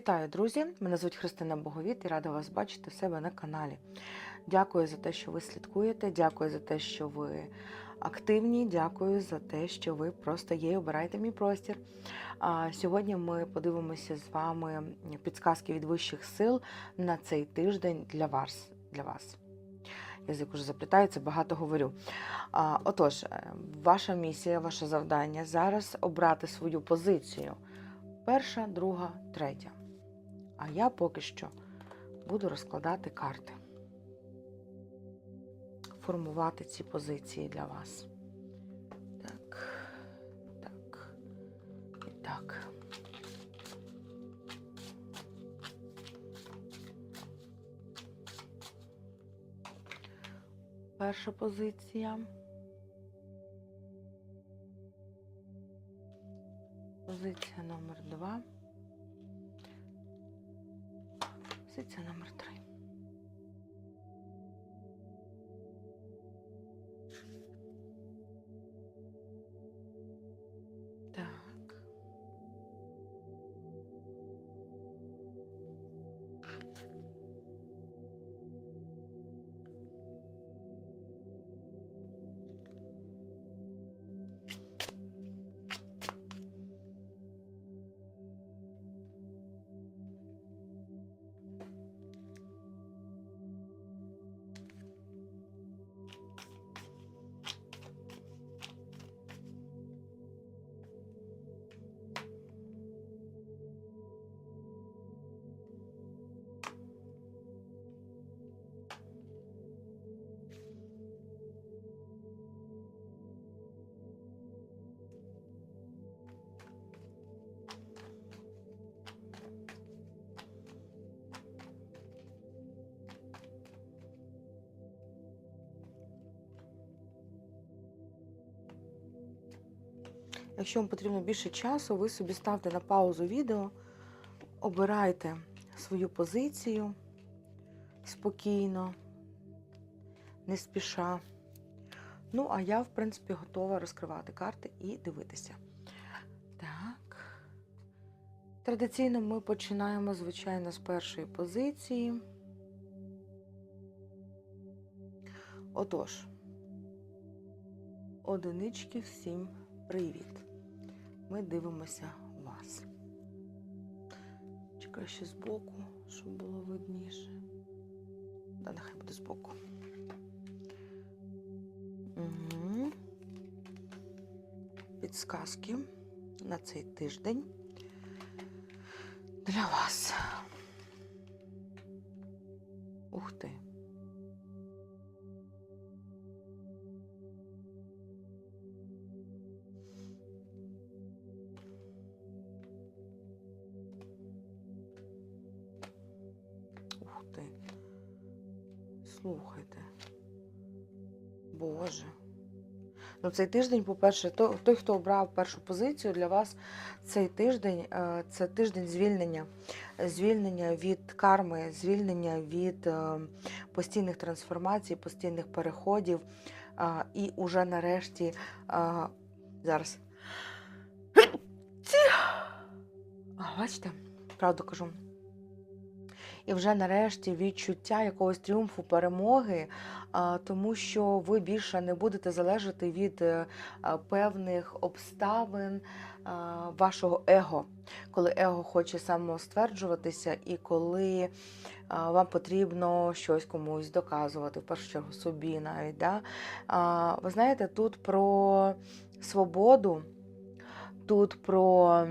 Вітаю, друзі! Мене звуть Христина Боговіт і рада вас бачити в себе на каналі. Дякую за те, що ви слідкуєте. Дякую за те, що ви активні. Дякую за те, що ви просто є. і Обираєте мій простір. А сьогодні ми подивимося з вами підсказки від вищих сил на цей тиждень для вас. Для вас. Язик уже заплітається, багато говорю. А, отож, е, ваша місія, ваше завдання зараз обрати свою позицію. Перша, друга, третя. А я поки що буду розкладати карти, формувати ці позиції для вас. Так, так і так. Перша позиція. Позиція номер два. Позиція номер три. Якщо вам потрібно більше часу, ви собі ставте на паузу відео, обирайте свою позицію спокійно, не спіша. Ну, а я, в принципі, готова розкривати карти і дивитися. Так. Традиційно ми починаємо, звичайно, з першої позиції. Отож, одинички всім привіт. Ми дивимося вас. Чекаю ще збоку, щоб було видніше. Да, нехай буде збоку. Угу. Підсказки на цей тиждень для вас. Ух ти. Слухайте. Боже. Ну, цей тиждень, по-перше, то- той, хто обрав першу позицію, для вас цей тиждень е, це тиждень звільнення. Звільнення від карми, звільнення від е, постійних трансформацій, постійних переходів. І уже нарешті зараз. А, бачите, правду кажу. І вже нарешті відчуття якогось тріумфу перемоги, тому що ви більше не будете залежати від е, певних обставин вашого его, коли его хоче самостверджуватися, і коли вам потрібно щось комусь доказувати, в першу чергу собі навіть. Да? Ви знаєте, тут про свободу, тут про.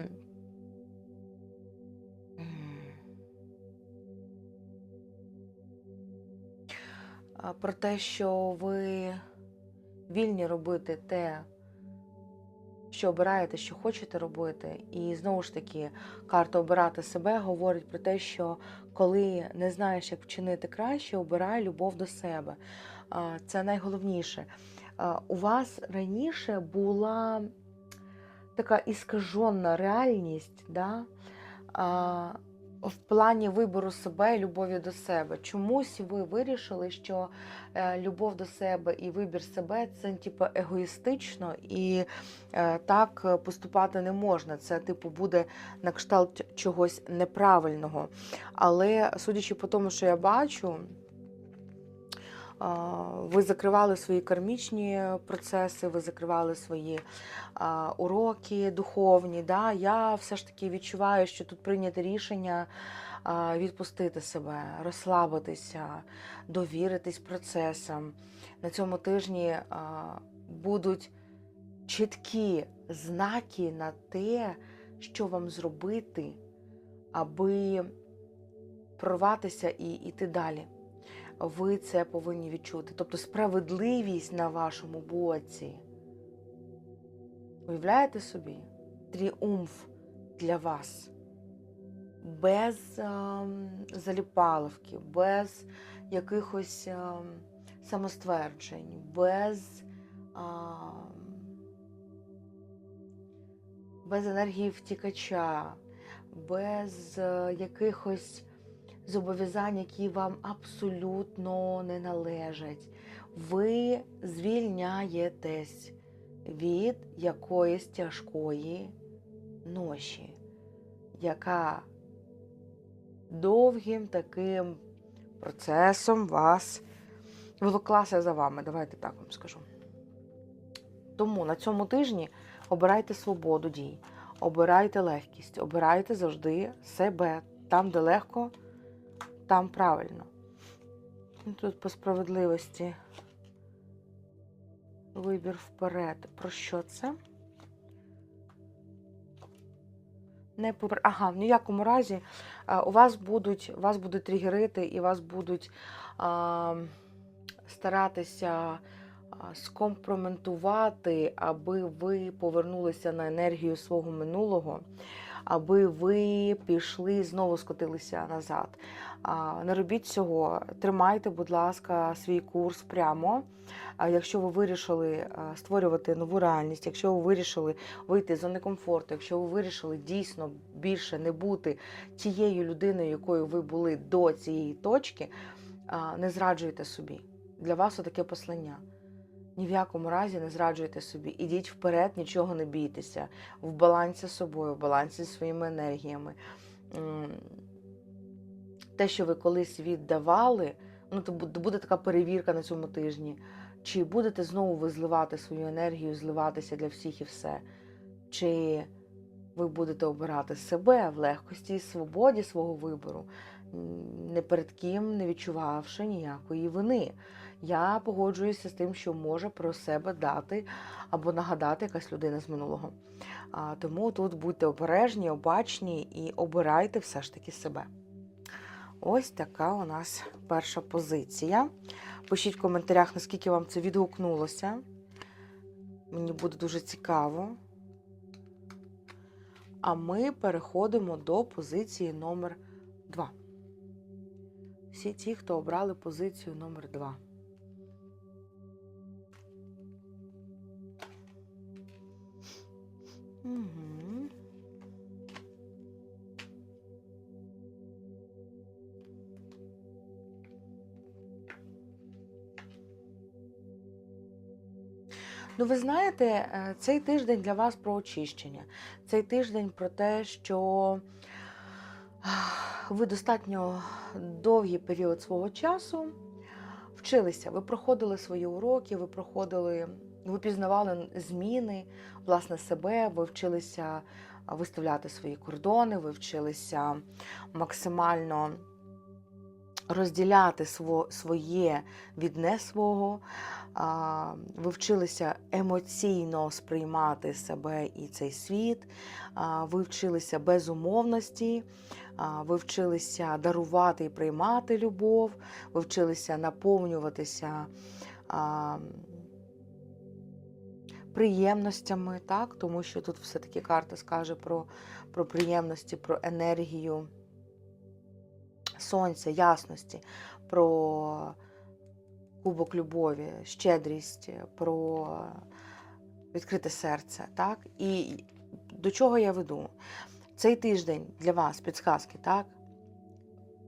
Про те, що ви вільні робити те, що обираєте, що хочете робити. І знову ж таки, карта обирати себе говорить про те, що коли не знаєш, як вчинити краще, обирай любов до себе. Це найголовніше. У вас раніше була така іскажена реальність, да? В плані вибору себе і любові до себе. Чомусь ви вирішили, що е, любов до себе і вибір себе це типу егоїстично, і е, так поступати не можна. Це, типу, буде на кшталт чогось неправильного. Але судячи по тому, що я бачу. Ви закривали свої кармічні процеси, ви закривали свої уроки духовні. Да? Я все ж таки відчуваю, що тут прийняте рішення відпустити себе, розслабитися, довіритись процесам. На цьому тижні будуть чіткі знаки на те, що вам зробити, аби прорватися і йти далі. Ви це повинні відчути. Тобто справедливість на вашому боці. Уявляєте собі? Тріумф для вас. Без ем, заліпаловки, без якихось ем, самостверджень, без, ем, без енергії втікача, без е, якихось зобов'язань, які вам абсолютно не належать. Ви звільняєтесь від якоїсь тяжкої ноші, яка довгим таким процесом вас волоклася за вами. Давайте так вам скажу. Тому на цьому тижні обирайте свободу дій, обирайте легкість, обирайте завжди себе там, де легко, там правильно. Ну, Тут по справедливості вибір вперед. Про що це? Не попри... Ага, в ніякому разі а, у вас будуть вас будуть тригерити і вас будуть а, старатися скомпроментувати, аби ви повернулися на енергію свого минулого, аби ви пішли знову скотилися назад. Не робіть цього, тримайте, будь ласка, свій курс прямо. Якщо ви вирішили створювати нову реальність, якщо ви вирішили вийти з зони комфорту, якщо ви вирішили дійсно більше не бути тією людиною, якою ви були до цієї точки, не зраджуйте собі. Для вас таке послання. Ні в якому разі не зраджуйте собі. Ідіть вперед, нічого не бійтеся. В балансі з собою, в балансі зі своїми енергіями. Те, що ви колись віддавали, ну то буде така перевірка на цьому тижні. Чи будете знову ви зливати свою енергію, зливатися для всіх і все? Чи ви будете обирати себе в легкості і свободі свого вибору, не перед ким не відчувавши ніякої вини? Я погоджуюся з тим, що може про себе дати або нагадати якась людина з минулого. А, тому тут будьте обережні, обачні і обирайте все ж таки себе. Ось така у нас перша позиція. Пишіть в коментарях, наскільки вам це відгукнулося. Мені буде дуже цікаво. А ми переходимо до позиції номер 2. Всі ті, хто обрали позицію номер 2. Угу. Ну, ви знаєте, е, цей тиждень для вас про очищення. Цей тиждень про те, що ви достатньо довгий період свого часу вчилися. Ви проходили свої уроки, ви проходили, ви пізнавали зміни, власне, себе, ви вчилися виставляти свої кордони, ви вчилися максимально розділяти своє від не свого. Ви вчилися емоційно сприймати себе і цей світ, ви вчилися безумовності, ви вчилися дарувати і приймати любов, ви вчилися наповнюватися приємностями, так? тому що тут все-таки карта скаже про, про приємності, про енергію сонця, ясності, про кубок любові, щедрість, про відкрите серце. Так? І до чого я веду? Цей тиждень для вас підсказки, так?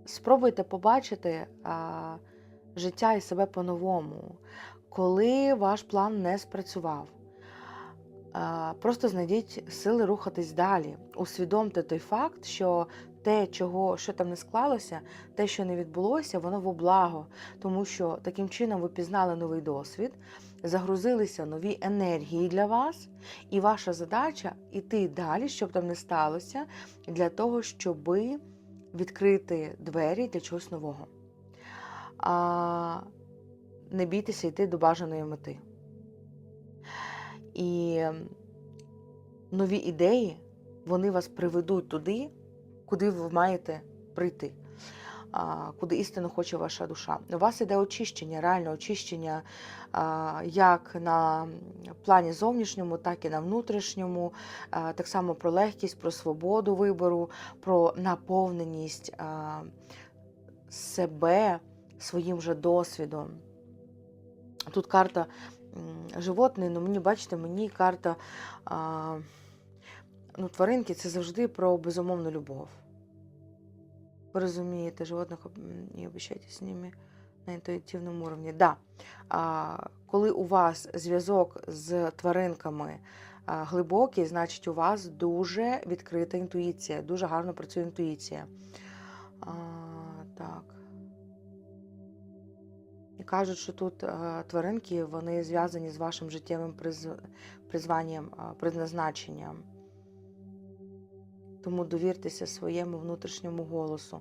спробуйте побачити а, життя і себе по-новому, коли ваш план не спрацював. Просто знайдіть сили рухатись далі. Усвідомте той факт, що те, чого, що там не склалося, те, що не відбулося, воно во благо, тому що таким чином ви пізнали новий досвід, загрузилися нові енергії для вас, і ваша задача іти далі, щоб там не сталося, для того, щоб відкрити двері для чогось нового. А, Не бійтеся йти до бажаної мети. І нові ідеї вони вас приведуть туди, куди ви маєте прийти, куди істинно хоче ваша душа. У вас іде очищення, реальне очищення як на плані зовнішньому, так і на внутрішньому, так само про легкість, про свободу вибору, про наповненість себе своїм же досвідом. Тут карта животний, ну мені бачите, мені карта а, ну, тваринки це завжди про безумовну любов. Ви розумієте, животних м, і обіщайтесь з ними на інтуїтивному уровні. Да. Коли у вас зв'язок з тваринками глибокий, значить у вас дуже відкрита інтуїція, дуже гарно працює інтуїція. А, так. І кажуть, що тут тваринки вони зв'язані з вашим життєвим приз... призванням, призначенням. Тому довіртеся своєму внутрішньому голосу.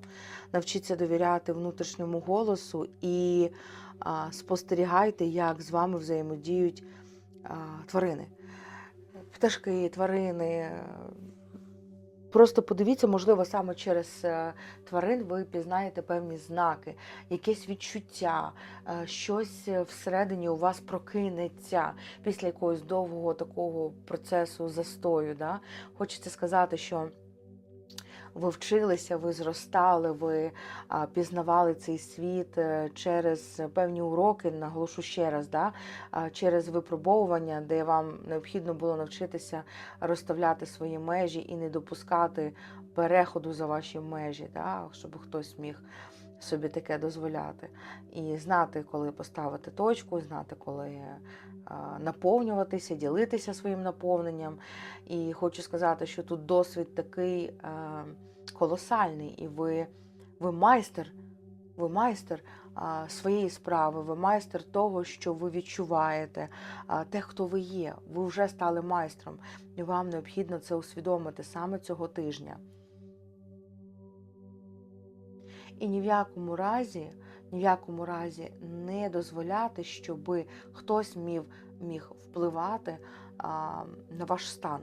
Навчіться довіряти внутрішньому голосу і а, спостерігайте, як з вами взаємодіють а, тварини. Пташки, тварини. Просто подивіться, можливо, саме через е, тварин ви пізнаєте певні знаки, якесь відчуття, е, щось всередині у вас прокинеться після якогось довгого такого процесу застою. Да? Хочеться сказати, що ви вчилися, ви зростали, ви пізнавали цей світ е, через певні уроки, наголошу ще раз, да? через випробовування, де вам необхідно було навчитися розставляти свої межі і не допускати переходу за ваші межі, да? щоб хтось міг собі таке дозволяти. І знати, коли поставити точку, знати, коли наповнюватися, ділитися своїм наповненням. І хочу сказати, що тут досвід такий е, колосальний, і ви, ви майстер, ви майстер своєї справи, ви майстер того, що ви відчуваєте, те, хто ви є. Ви вже стали майстром, і вам необхідно це усвідомити саме цього тижня. І ні в якому разі, ні в якому разі не дозволяти, щоб хтось міг, міг впливати а, на ваш стан.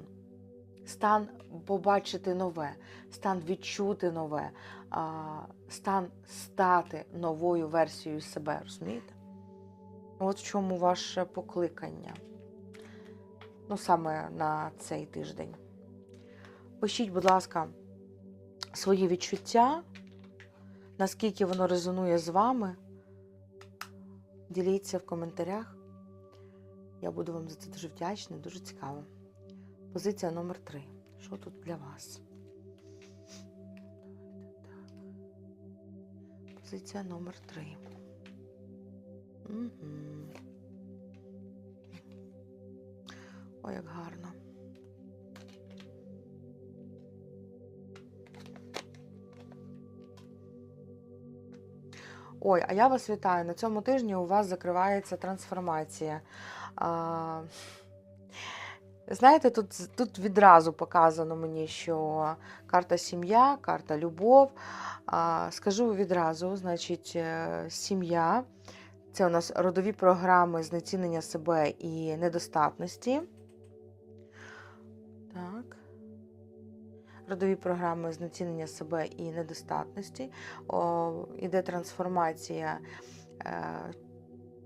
Стан побачити нове, стан відчути нове, а, стан стати новою версією себе, розумієте? От в чому ваше покликання. Ну, саме на цей тиждень. Пишіть, будь ласка, свої відчуття, наскільки воно резонує з вами. Діліться в коментарях. Я буду вам за це дуже вдячна, дуже цікаво. Позиція номер 3. Що тут для вас? Позиція номер 3. Угу. Ой, як гарно. Ой, а я вас вітаю. На цьому тижні у вас закривається трансформація. А, Знаєте, тут, тут відразу показано мені, що карта сім'я, карта любов. А, Скажу відразу, значить, е, сім'я це у нас родові програми знецінення себе і недостатності. Так. Родові програми знецінення себе і недостатності. О, Іде трансформація. Е,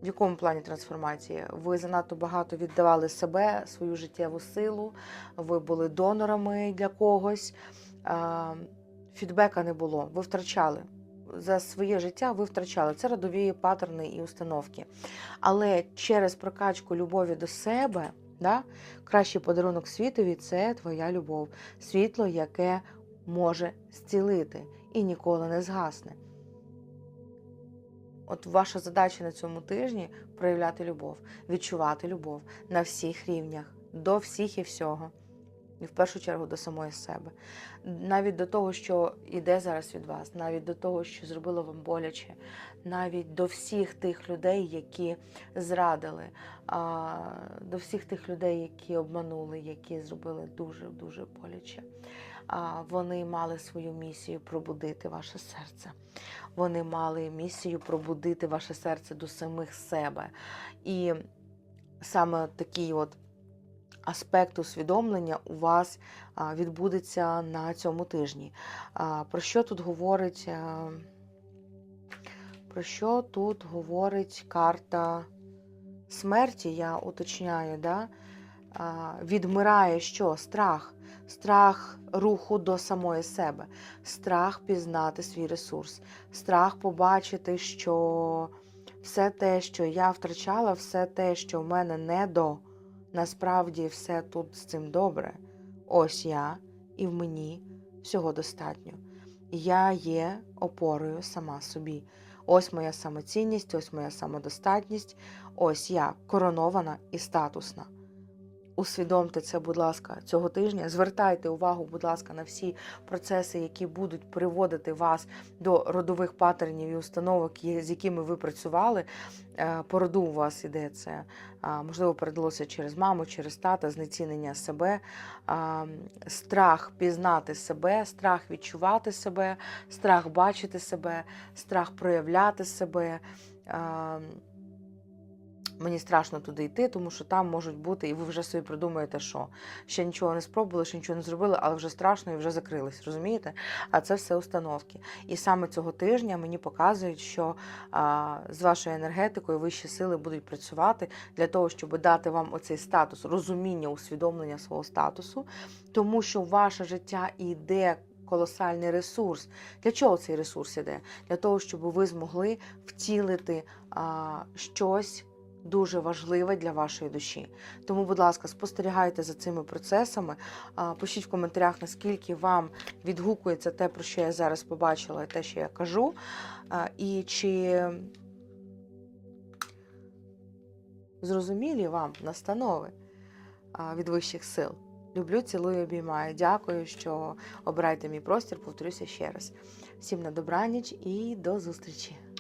в якому плані трансформації? Ви занадто багато віддавали себе, свою життєву силу, ви були донорами для когось, фідбека не було, ви втрачали. За своє життя ви втрачали. Це родові паттерни і установки. Але через прокачку любові до себе, да, кращий подарунок світові це твоя любов, світло, яке може зцілити і ніколи не згасне. От ваша задача на цьому тижні проявляти любов, відчувати любов на всіх рівнях, до всіх і всього. І в першу чергу до самої себе. Навіть до того, що йде зараз від вас, навіть до того, що зробило вам боляче, навіть до всіх тих людей, які зрадили, до всіх тих людей, які обманули, які зробили дуже-дуже боляче. Вони мали свою місію пробудити ваше серце. Вони мали місію пробудити ваше серце до самих себе. І саме такий от аспект усвідомлення у вас відбудеться на цьому тижні. Про що тут говорить? Про що тут говорить карта смерті? Я уточняю, да? Відмирає що? Страх. Страх руху до самої себе, страх пізнати свій ресурс, страх побачити, що все те, що я втрачала, все те, що в мене не до, насправді все тут з цим добре. Ось я, і в мені всього достатньо. Я є опорою сама собі. Ось моя самоцінність, ось моя самодостатність, ось я коронована і статусна. Усвідомте це, будь ласка, цього тижня. Звертайте увагу, будь ласка, на всі процеси, які будуть приводити вас до родових паттернів і установок, з якими ви працювали. Е, По роду у вас іде це, можливо, передалося через маму, через тата, знецінення себе, страх пізнати себе, страх відчувати себе, страх бачити себе, страх проявляти себе. Мені страшно туди йти, тому що там можуть бути, і ви вже собі придумаєте, що ще нічого не спробували, ще нічого не зробили, але вже страшно і вже закрились, розумієте? А це все установки. І саме цього тижня мені показують, що а, з вашою енергетикою вищі сили будуть працювати для того, щоб дати вам оцей статус, розуміння, усвідомлення свого статусу, тому що ваше життя йде. Колосальний ресурс. Для чого цей ресурс іде? Для того, щоб ви змогли втілити а, щось дуже важливе для вашої душі. Тому, будь ласка, спостерігайте за цими процесами. Пишіть в коментарях, наскільки вам відгукується те, про що я зараз побачила, і те, що я кажу. І чи зрозумілі вам настанови від вищих сил. Люблю, цілую, обіймаю. Дякую, що обираєте мій простір. Повторюся ще раз. Всім на добраніч і до зустрічі!